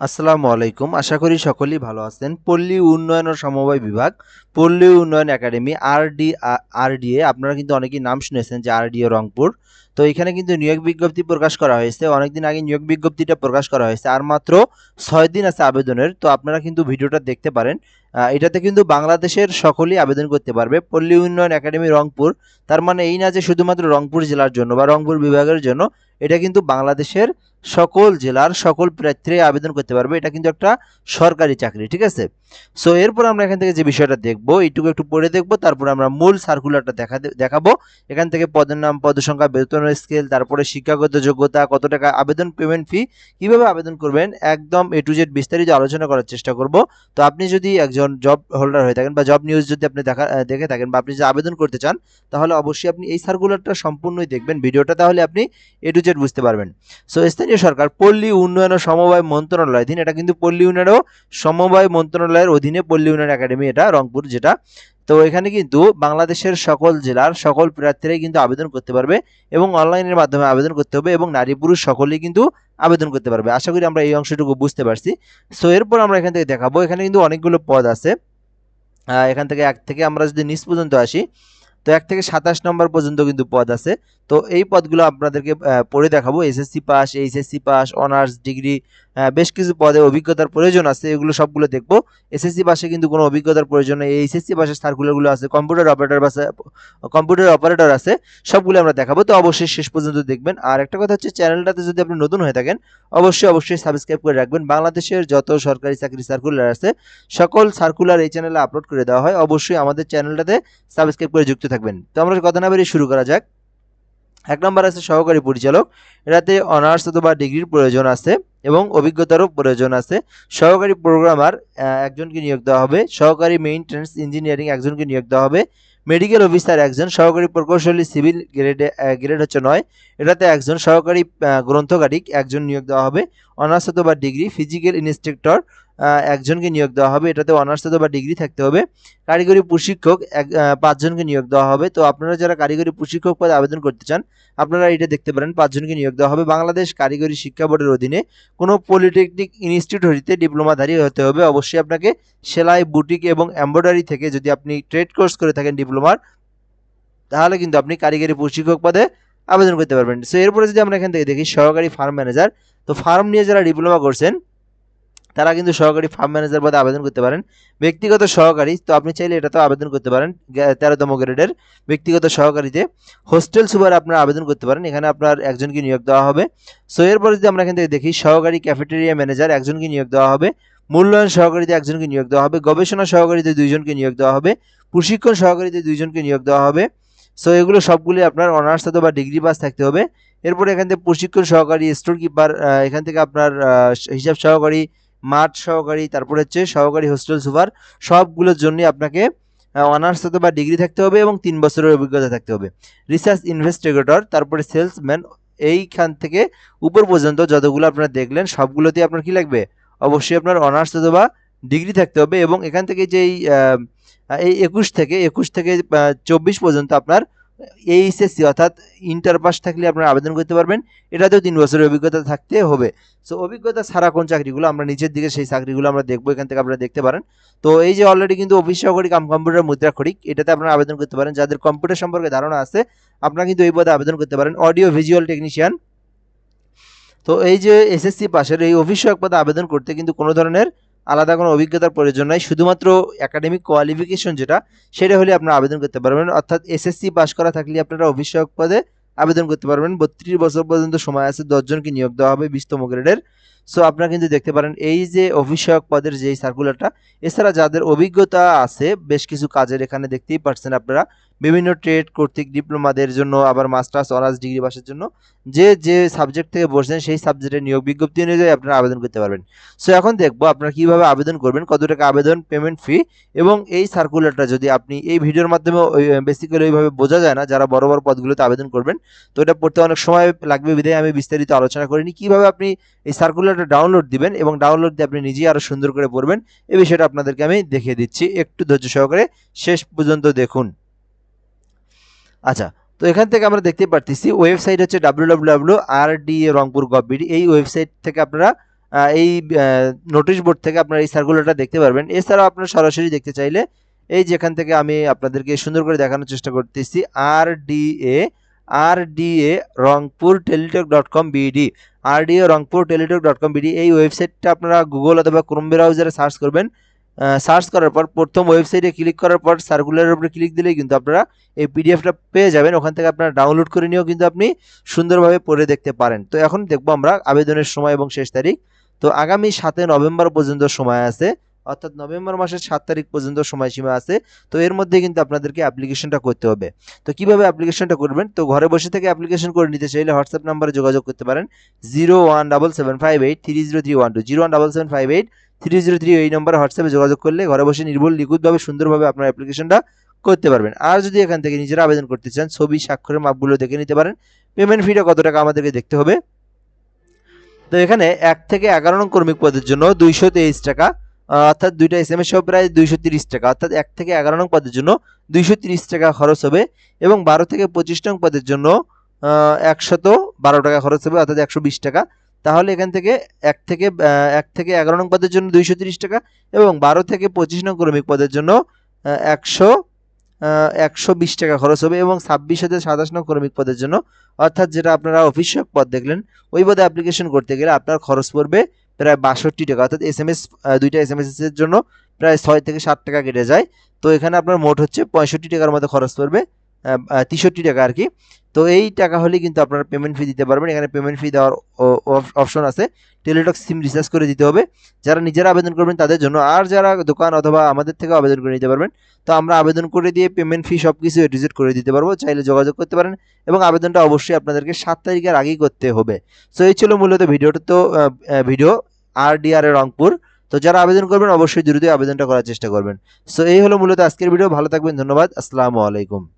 আসসালামু আলাইকুম। আশা করি সকলেই ভালো আছেন। পল্লী উন্নয়ন ও সমবায় বিভাগ, পল্লী উন্নয়ন একাডেমি, আরডি, আরডিএ, আপনারা কিন্তু অনেকেই নাম শুনেছেন যে আরডিএ রংপুর। তো এখানে কিন্তু নিয়োগ বিজ্ঞপ্তি প্রকাশ করা হয়েছে। অনেকদিন আগে নিয়োগ বিজ্ঞপ্তিটা প্রকাশ করা হয়েছে। আর মাত্র ছয় দিন আছে আবেদনের। তো আপনারা কিন্তু ভিডিওটা দেখতে পারেন। এটাতে কিন্তু বাংলাদেশের সকলেই আবেদন করতে পারবে। পল্লী উন্নয়ন একাডেমি রংপুর। তার মানে এই না যে শুধুমাত্র রংপুর জেলার জন্য বা রংপুর বিভাগের জন্য, এটা কিন্তু বাংলাদেশের সকল জেলার সকল প্রার্থীরাই আবেদন করতে পারবে। এটা কিন্তু একটা সরকারি চাকরি ঠিক আছে? সো এরপর আমরা এখান থেকে যে বিষয়টা দেখব, এইটুকু একটু পড়ে দেখব, তারপর আমরা মূল সার্কুলারটা দেখা দেখাবো। এখান থেকে পদের নাম পদ সংখ্যা, বেতনের স্কেল তারপরে শিক্ষাগত যোগ্যতা, কত টাকা আবেদন পেমেন্ট ফি কীভাবে আবেদন করবেন, একদম এ টু জেড বিস্তারিত আলোচনা করার চেষ্টা করব। তো আপনি যদি একজন জব হোল্ডার হয়ে থাকেন বা জব নিউজ যদি আপনি দেখা দেখে থাকেন বা আপনি যদি আবেদন করতে চান, তাহলে অবশ্যই আপনি এই সার্কুলারটা সম্পূর্ণই দেখবেন। ভিডিওটা তাহলে আপনি এ টু জেড বুঝতে পারবেন। সো স্থানীয় সরকার, পল্লী উন্নয়ন ও সমবায় মন্ত্রণালয় অধীন এটা কিন্তু পল্লী উন্নয়ন সমবায় মন্ত্রণালয়ের অধীনে পল্লী উন্নয়ন একাডেমি এটা, রংপুর যেটা। তো এখানে কিন্তু বাংলাদেশের সকল জেলার সকল প্রার্থীরাই কিন্তু আবেদন করতে পারবে এবং অনলাইনের মাধ্যমে আবেদন করতে হবে এবং নারী পুরুষ সকলেই কিন্তু আবেদন করতে পারবে। আশা করি আমরা এই অংশটুকু বুঝতে পারছি। সো এরপর আমরা এখান থেকে দেখাবো। এখানে কিন্তু অনেকগুলো পদ আছে। এখান থেকে এক থেকে আমরা যদি নিচ পর্যন্ত আসি, তো এক থেকে সাতাশ নম্বর পর্যন্ত কিন্তু পদ আছে। তো এই পদগুলো আপনাদেরকে পড়ে দেখাবো। SSC pass, HSC pass, honours, degree বেশ কিছু পদে অভিজ্ঞতার প্রয়োজন আছে, এগুলো সবগুলো দেখব। এসএসসি বাসে কিন্তু কোনো অভিজ্ঞতার প্রয়োজন নেই। এইচএসসি পাশের সার্কুলারগুলো আছে কম্পিউটার অপারেটর আছে কম্পিউটার অপারেটর আছে, সবগুলো আমরা দেখাবো। তো অবশ্যই শেষ পর্যন্ত দেখবেন। আর একটা কথা হচ্ছে, চ্যানেলটাতে যদি আপনি নতুন হয়ে থাকেন, অবশ্যই অবশ্যই সাবস্ক্রাইব করে রাখবেন। বাংলাদেশের যত সরকারি চাকরি সার্কুলার আছে, সকল সার্কুলার এই চ্যানেলে আপলোড করে দেওয়া হয়। অবশ্যই আমাদের চ্যানেলটাতে সাবস্ক্রাইব করে যুক্ত থাকবেন। তো আমরা কথা না বেরিয়ে শুরু করা যাক। এক নম্বর আছে সহকারী পরিচালক। এটাতে অনার্স অথবা ডিগ্রির প্রয়োজন আছে। এবং অভিজ্ঞতারও প্রয়োজন আছে। সহকারী প্রোগ্রামার একজনকে নিয়োগ দেওয়া হবে। সহকারী মেইনটেন্স ইঞ্জিনিয়ারিং একজনকে নিয়োগ দেওয়া হবে। মেডিকেল অফিসার একজন, সহকারী প্রকৌশলী সিভিল গ্রেডে গ্রেড হচ্ছে নয়। এটাতে একজন সহকারী গ্রন্থকারী গ্রন্থকারিক, একজন নিয়োগ দেওয়া হবে। অনার্স অথবা ডিগ্রি ফিজিক্যাল ইনস্ট্রাক্টর একজনকে নিয়োগ দেওয়া হবে। এটাতে অনার্স বা ডিগ্রি থাকতে হবে। কারিগরি প্রশিক্ষক এক পাঁচজনকে নিয়োগ দেওয়া হবে। তো আপনারা যারা কারিগরি প্রশিক্ষক পদে আবেদন করতে চান, আপনারা এটা দেখতে পারেন, পাঁচজনকে নিয়োগ দেওয়া হবে। বাংলাদেশ কারিগরি শিক্ষা বোর্ডের অধীনে কোনো পলিটেকনিক ইনস্টিটিউট হইতে ডিপ্লোমাধারী হতে হবে। অবশ্যই আপনাকে সেলাই, বুটিক এবং এমব্রয়ডারি থেকে যদি আপনি ট্রেড কোর্স করে থাকেন ডিপ্লোমার, তাহলে কিন্তু আপনি কারিগরি প্রশিক্ষক পদে আবেদন করতে পারবেন। সো এরপরে যদি আমরা এখান থেকে দেখি, সহকারী ফার্ম ম্যানেজার তো ফার্ম নিয়ে যারা ডিপ্লোমা করছেন তারা কিন্তু সহকারী ফার্ম ম্যানেজার পদে আবেদন করতে পারেন। ব্যক্তিগত সহকারী, তো আপনি চাইলে এটাতেও আবেদন করতে পারেন। তেরোতম গ্রেডের ব্যক্তিগত সহকারীতে হোস্টেল সুপার আপনারা আবেদন করতে পারেন। এখানে আপনার একজনকে নিয়োগ দেওয়া হবে। সো এরপর যদি আমরা এখান থেকে দেখি, সহকারী ক্যাফেটেরিয়া ম্যানেজার একজনকে নিয়োগ দেওয়া হবে। মূল্যায়ন সহকারীতে একজনকে নিয়োগ দেওয়া হবে। গবেষণা সহকারীতে দুইজনকে নিয়োগ দেওয়া হবে। প্রশিক্ষণ সহকারীতে দুইজনকে নিয়োগ দেওয়া হবে। সো এগুলো সবগুলি আপনার অনার্স অথবা ডিগ্রি পাস থাকতে হবে। এরপরে এখান থেকে প্রশিক্ষণ সহকারী স্টোর কিপার এখান থেকে আপনার হিসাব সহকারী মাঠ সহকারী, তারপরে হচ্ছে সহকারী হোস্টেল সুপার, সবগুলোর জন্য আপনাকে অনার্স অথবা ডিগ্রি থাকতে হবে এবং তিন বছরের অভিজ্ঞতা থাকতে হবে। রিসার্চ ইনভেস্টিগেটর তারপরে সেলসম্যান এইখান থেকে উপর পর্যন্ত যতগুলো আপনারা দেখলেন সবগুলোতে আপনার কি লাগবে? অবশ্যই আপনার অনার্স অথবা ডিগ্রি থাকতে হবে এবং এখান থেকে যেই এই একুশ থেকে একুশ থেকে চব্বিশ পর্যন্ত আপনার এইচএসসি অর্থাৎ ইন্টার পাস থাকলে আপনারা আবেদন করতে পারবেন। এটাতেও তিন বছরের অভিজ্ঞতা থাকতে হবে। সো অভিজ্ঞতা ছাড়া কোন চাকরিগুলো আমরা নিচের দিকে সেই চাকরিগুলো আমরা দেখব, এখান থেকে আপনারা দেখতে পারেন। তো, এই যে অলরেডি কিন্তু অফিস সহকারী কাম কম্পিউটার মুদ্রাক্ষরিক এটাতে আপনারা আবেদন করতে পারেন। যাদের কম্পিউটার সম্পর্কে ধারণা আছে, আপনারা কিন্তু এই পদে আবেদন করতে পারেন। অডিও ভিজুয়াল টেকনিশিয়ান তো, এই যে এসএসসি পাশের এই সহায়ক পদে আবেদন করতে কিন্তু কোনো ধরনের আলাদা কোনো অভিজ্ঞতার প্রয়োজন নাই। শুধুমাত্র একাডেমিক কোয়ালিফিকেশন যেটা, সেটা হলে আপনারা আবেদন করতে পারবেন। অর্থাৎ এসএসসি পাস করা থাকলে আপনারা অভিষেক পদে আবেদন করতে পারবেন। বত্রিশ বছর পর্যন্ত সময় আছে, দশজনকে নিয়োগ দেওয়া হবে, বিশতম গ্রেডের সো আপনারা কিন্তু দেখতে পারেন, এই যে সহায়ক পদের যে সার্কুলারটা এছাড়া যাদের অভিজ্ঞতা আছে, বেশ কিছু কাজের এখানে দেখতেই পাচ্ছেন আপনারা। বিভিন্ন ট্রেড কর্তৃক ডিপ্লোমাদের জন্য, আবার মাস্টার্স অনার্স ডিগ্রি পাসের জন্য, যে যে সাবজেক্ট থেকে বসছেন, সেই সাবজেক্টের নিয়োগ বিজ্ঞপ্তি অনুযায়ী আপনারা আবেদন করতে পারবেন। সো এখন দেখব আপনারা কীভাবে আবেদন করবেন, কত টাকা আবেদন পেমেন্ট ফি এবং এই সার্কুলারটা যদি আপনি এই ভিডিওর মাধ্যমে বেসিক্যালি ওইভাবে বোঝা যায় না, যারা বড় বড় পদগুলোতে আবেদন করবেন, তো এটা পড়তে অনেক সময় লাগবে, বিধায় আমি বিস্তারিত আলোচনা করিনি। কীভাবে আপনি এই সার্কুলারটা ডাউনলোড দিবেন এবং ডাউনলোড দিয়ে আপনি নিজেই আরও সুন্দর করে পড়বেন। এই বিষয়টা আপনাদেরকে আমি দেখিয়ে দিচ্ছি। একটু ধৈর্য সহকারে শেষ পর্যন্ত দেখুন। আচ্ছা তো এখান থেকে আমরা দেখতে পারতেছি ওয়েবসাইট হচ্ছে W W W R D A Rangpur gov bd এই ওয়েবসাইট থেকে আপনারা এই নোটিশ বোর্ড থেকে আপনারা এই সার্কুলারটা দেখতে পারবেন। এছাড়াও আপনারা সরাসরি দেখতে চাইলে এই যেখান থেকে আমি আপনাদেরকে সুন্দর করে দেখানোর চেষ্টা করতেছি R D A R D A Rangpur Teletalk dot com BD R D A Rangpur Teletalk dot com BD এই ওয়েবসাইটটা আপনারা গুগল অথবা ক্রোম ব্রাউজারে সার্চ করবেন। সার্চ করার পর প্রথম ওয়েবসাইটে ক্লিক করার পর সার্কুলারের উপরে ক্লিক দিলেই কিন্তু আপনারা এই পিডিএফটা পেয়ে যাবেন। ওখান থেকে আপনারা ডাউনলোড করে নিয়েও কিন্তু আপনি সুন্দরভাবে পড়ে দেখতে পারেন। তো এখন দেখব আমরা আবেদনের সময় এবং শেষ তারিখ। তো আগামী সাতই নভেম্বর পর্যন্ত সময় আছে। অর্থাৎ নভেম্বর মাসের সাত তারিখ পর্যন্ত সময়সীমা আছে। তো এর মধ্যে কিন্তু আপনাদেরকে অ্যাপ্লিকেশনটা করতে হবে। তো কীভাবে অ্যাপ্লিকেশনটা করবেন? তো ঘরে বসে থেকে অ্যাপ্লিকেশন করে নিতে চাইলে হোয়াটসঅ্যাপ নাম্বারে যোগাযোগ করতে পারেন। Zero one double seven five eight three zero three one two zero one double seven five eight three zero three এই নম্বরে হোয়াটসঅ্যাপে যোগাযোগ করলে ঘরে বসে নির্ভুল, নিখুঁতভাবে, সুন্দরভাবে আপনার অ্যাপ্লিকেশনটা করতে পারবেন। আর যদি এখান থেকে নিজেরা আবেদন করতে চান, ছবি, স্বাক্ষরের মাপগুলো দেখে নিতে পারেন। পেমেন্ট ফিটা কত টাকা আমাদেরকে দেখতে হবে? তো এখানে এক থেকে এগারো নং কর্মিক পদের জন্য দুইশো তেইশ টাকা অর্থাৎ দুইটা এস এম এস প্রায় দুইশো তিরিশ টাকা। অর্থাৎ এক থেকে এগারো নং পদের জন্য দুইশো তিরিশ টাকা খরচ হবে এবং বারো থেকে পঁচিশ নং পদের জন্য একশত বারো টাকা খরচ হবে, অর্থাৎ একশো বিশ টাকা। তাহলে এখান থেকে এক থেকে এক থেকে এগারো নং পদের জন্য দুইশো তিরিশ টাকা এবং বারো থেকে পঁচিশ নং ক্রমিক পদের জন্য একশো একশো বিশ টাকা খরচ হবে এবং ছাব্বিশ হতে সাতাশ নং ক্রমিক পদের জন্য। অর্থাৎ যেটা আপনারা অফিস পদ দেখলেন, ওই পদে অ্যাপ্লিকেশন করতে গেলে আপনার খরচ পড়বে প্রায় বাষট্টি টাকা। অর্থাৎ এস এম এস দুইটা এস এম এস এর জন্য প্রায় ছয় থেকে সাত টাকা কেটে যায়। তো এখানে আপনার মোট হচ্ছে পঁয়ষট্টি টাকার মতো খরচ পড়বে। তেষট্টি টাকা আর কি। তো এই টাকা হলে কিন্তু আপনারা পেমেন্ট ফি দিতে পারবেন। এখানে পেমেন্ট ফি দেওয়ার অপশন আছে। টেলিটক সিম রিচার্জ করে দিতে হবে। যারা নিজেরা আবেদন করবেন, তাদের জন্য আর যারা দোকান অথবা আমাদের থেকে আবেদন করে নিতে পারবেন, তো আমরা আবেদন করে দিয়ে পেমেন্ট ফি সব কিছু এডিজিট করে দিতে পারব। চাইলে যোগাযোগ করতে পারেন এবং আবেদনটা অবশ্যই আপনাদেরকে সাত তারিখের আগেই করতে হবে। সো এই ছিল মূলত ভিডিওটা। তো ভিডিও আর ডিআর রংপুর। তো যারা আবেদন করবেন, অবশ্যই দ্রুতই আবেদনটা করার চেষ্টা করবেন। সো এই হলো মূলত আজকের ভিডিও। ভালো থাকবেন। ধন্যবাদ। আসসালামু আলাইকুম।